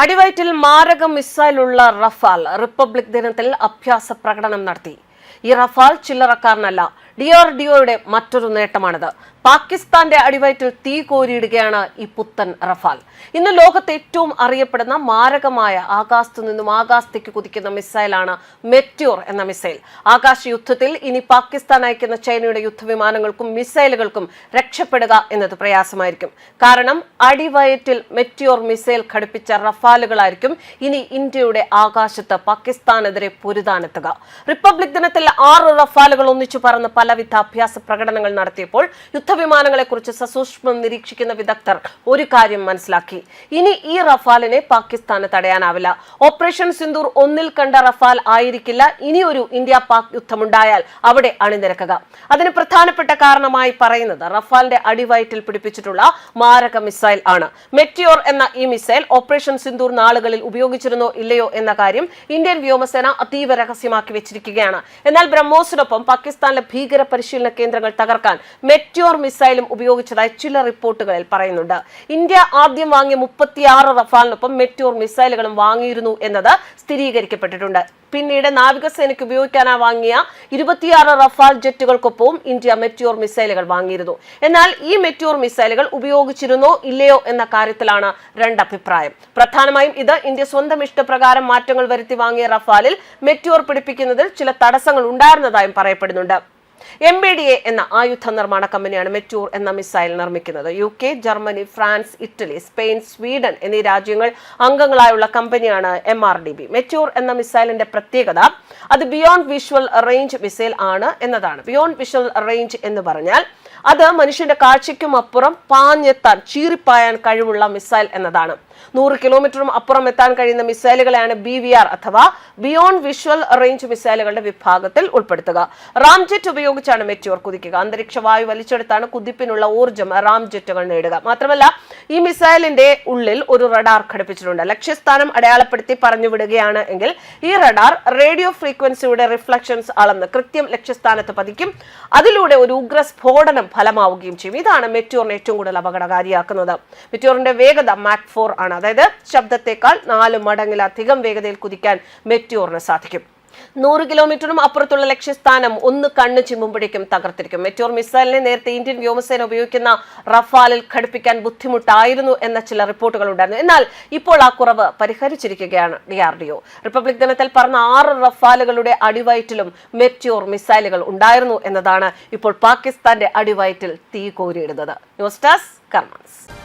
അടിവയറ്റിൽ മാരക മിസൈലുള്ള Rafale republic ദിനത്തിൽ അഭ്യാസ പ്രകടനം നടത്തി. ഈ റഫാൽ ചില്ലറക്കാരനല്ല ഡിആർഡിഒയുടെ മറ്റൊരു നേട്ടമാണിത്. പാകിസ്ഥാന്റെ അടിവയറ്റിൽ തീ കോരിയിടുകയാണ് ഈ പുത്തൻ റഫാൽ. ഇന്ന് ലോകത്ത് ഏറ്റവും അറിയപ്പെടുന്ന മാരകമായ ആകാശത്തു നിന്നും ആകാശത്തേക്ക് കുതിക്കുന്ന മിസൈലാണ് മെറ്റ്യൂർ എന്ന മിസൈൽ. ആകാശ യുദ്ധത്തിൽ ഇനി പാകിസ്ഥാൻ അയക്കുന്ന ചൈനയുടെ യുദ്ധവിമാനങ്ങൾക്കും മിസൈലുകൾക്കും രക്ഷപ്പെടുക എന്നത് പ്രയാസമായിരിക്കും. കാരണം അടിവയറ്റിൽ മെറ്റ്യൂർ മിസൈൽ ഘടിപ്പിച്ച റഫാലുകളായിരിക്കും ഇനി ഇന്ത്യയുടെ ആകാശത്ത് പാകിസ്ഥാനെതിരെ പൊരുതാനെത്തുക. റിപ്പബ്ലിക് ദിനത്തിൽ ആറ് റഫാലുകൾ ഒന്നിച്ചു പറന്ന് പലവിധ അഭ്യാസ പ്രകടനങ്ങൾ നടത്തിയപ്പോൾ യുദ്ധവിമാനങ്ങളെക്കുറിച്ച് സസൂക്ഷ്മം നിരീക്ഷിക്കുന്ന വിദഗ്ധർ ഒരു കാര്യം മനസ്സിലാക്കി. ഇനി ഈ റഫാലിനെ പാകിസ്ഥാന് തടയാനാവില്ല. ഓപ്പറേഷൻ സിന്ദൂർ ഒന്നിൽ കണ്ട റഫാൽ ആയിരിക്കില്ല. ഇനിയൊരു ഇന്ത്യ പാക് യുദ്ധമുണ്ടായാൽ അവിടെ അണിനിരക്കുക. അതിന് പ്രധാനപ്പെട്ട കാരണമായി പറയുന്നത് റഫാലിന്റെ അടിവയറ്റിൽ പിടിപ്പിച്ചിട്ടുള്ള മാരക മിസൈൽ ആണ്. മെറ്റിയോർ എന്ന ഈ മിസൈൽ ഓപ്പറേഷൻ സിന്ദൂർ നാളുകളിൽ ഉപയോഗിച്ചിരുന്നോ ഇല്ലയോ എന്ന കാര്യം ഇന്ത്യൻ വ്യോമസേന അതീവ രഹസ്യമാക്കി വെച്ചിരിക്കുകയാണ്. എന്നാൽ ബ്രഹ്മോസിനൊപ്പം പാകിസ്ഥാനിലെ ഭീകര പരിശീലന കേന്ദ്രങ്ങൾ തകർക്കാൻ മെറ്റ്യോർ മിസൈലും ഉപയോഗിച്ചതായി ചില റിപ്പോർട്ടുകളിൽ പറയുന്നുണ്ട്. ഇന്ത്യ ആദ്യം വാങ്ങിയ മുപ്പത്തിയാറ് റഫാലിനൊപ്പം മെറ്റൂർ മിസൈലുകളും വാങ്ങിയിരുന്നു എന്നത് സ്ഥിരീകരിക്കപ്പെട്ടിട്ടുണ്ട്. പിന്നീട് നാവികസേനയ്ക്ക് ഉപയോഗിക്കാനായി വാങ്ങിയ ഇരുപത്തിയാറ് റഫാൽ ജെറ്റുകൾക്കൊപ്പവും ഇന്ത്യ മെറ്റ്യൂർ മിസൈലുകൾ വാങ്ങിയിരുന്നു. എന്നാൽ ഈ മെറ്റ്യൂർ മിസൈലുകൾ ഉപയോഗിച്ചിരുന്നോ ഇല്ലയോ എന്ന കാര്യത്തിലാണ് രണ്ട് അഭിപ്രായം പ്രധാനമായും ഇത് ഇന്ത്യ സ്വന്തം ഇഷ്ടപ്രകാരം മാറ്റങ്ങൾ വരുത്തി വാങ്ങിയ റഫാലിൽ മെറ്റ്യൂർ പിടിപ്പിക്കുന്നതിൽ ചില തടസ്സങ്ങൾ ഉണ്ടായിരുന്നതായും പറയപ്പെടുന്നുണ്ട്. എം ബി ഡി എ എന്ന ആയുധ നിർമ്മാണ കമ്പനിയാണ് മെറ്റൂർ എന്ന മിസൈൽ നിർമ്മിക്കുന്നത്. U K Germany France Italy Spain Sweden എന്നീ രാജ്യങ്ങൾ അംഗങ്ങളായുള്ള കമ്പനിയാണ് M R D B Meteor എന്ന മിസൈലിന്റെ പ്രത്യേകത അത് ബിയോണ്ട് വിഷ്വൽ റേഞ്ച് മിസൈൽ ആണ് എന്നതാണ്. ബിയോണ്ട് വിഷ്വൽ റേഞ്ച് എന്ന് പറഞ്ഞാൽ അത് മനുഷ്യന്റെ കാഴ്ചയ്ക്കും അപ്പുറം പാഞ്ഞെത്താൻ ചീറിപ്പായാൻ കഴിവുള്ള മിസൈൽ എന്നതാണ്. നൂറ് കിലോമീറ്ററും അപ്പുറം എത്താൻ കഴിയുന്ന മിസൈലുകളെയാണ് ബി വി ആർ അഥവാ ബിയോണ്ട് വിഷ്വൽ റേഞ്ച് മിസൈലുകളുടെ വിഭാഗത്തിൽ ഉൾപ്പെടുത്തുക. റാംജെറ്റ് ഉപയോഗിച്ചാണ് മെറ്റ്യൂർ കുതിക്കുക. അന്തരീക്ഷ വായു വലിച്ചെടുത്താണ് കുതിപ്പിനുള്ള ഊർജം റാംജെറ്റുകൾ നേടുക. മാത്രമല്ല ഈ മിസൈലിന്റെ ഉള്ളിൽ ഒരു റഡാർ ഘടിപ്പിച്ചിട്ടുണ്ട്. ലക്ഷ്യസ്ഥാനം അടയാളപ്പെടുത്തി പറഞ്ഞു വിടുകയാണ് എങ്കിൽ ഈ റഡാർ റേഡിയോ ഫ്രീക്വൻസിയുടെ റിഫ്ലക്ഷൻസ് അളന്ന് കൃത്യം ലക്ഷ്യസ്ഥാനത്ത് പതിക്കും. അതിലൂടെ ഒരു ഉഗ്ര സ്ഫോടനം ഫലമാവുകയും ചെയ്യും. ഇതാണ് മെറ്റ്യൂറിനെ ഏറ്റവും കൂടുതൽ അപകടകാരിയാക്കുന്നത്. മെറ്റ്യൂറിന്റെ വേഗത മാക് ഫോർ ആണ്. അതായത് ശബ്ദത്തെക്കാൾ നാല് മടങ്ങിലധികം വേഗതയിൽ കുതിക്കാൻ മെറ്റിയോറിന് സാധിക്കും. നൂറ് കിലോമീറ്ററും അപ്പുറത്തുള്ള ലക്ഷ്യസ്ഥാനം ഒന്ന് കണ്ണു ചിമ്മുമ്പോഴേക്കും തകർത്തിരിക്കും. മെറ്റോർ മിസൈലിനെ നേരത്തെ ഇന്ത്യൻ വ്യോമസേന ഉപയോഗിക്കുന്ന റഫാലിൽ ഘടിപ്പിക്കാൻ ബുദ്ധിമുട്ടായിരുന്നു എന്ന ചില റിപ്പോർട്ടുകൾ ഉണ്ടായിരുന്നു. എന്നാൽ ഇപ്പോൾ ആ കുറവ് പരിഹരിച്ചിരിക്കുകയാണ് D R D O. Republic ദിനത്തിൽ പറഞ്ഞ ആറ് റഫാലുകളുടെ അടിവയറ്റിലും മെറ്റോർ മിസൈലുകൾ ഉണ്ടായിരുന്നു എന്നതാണ് ഇപ്പോൾ പാകിസ്ഥാന്റെ അടിവയറ്റിൽ തീ കോരിയിടുന്നത്. News desk കർമാൻസ്.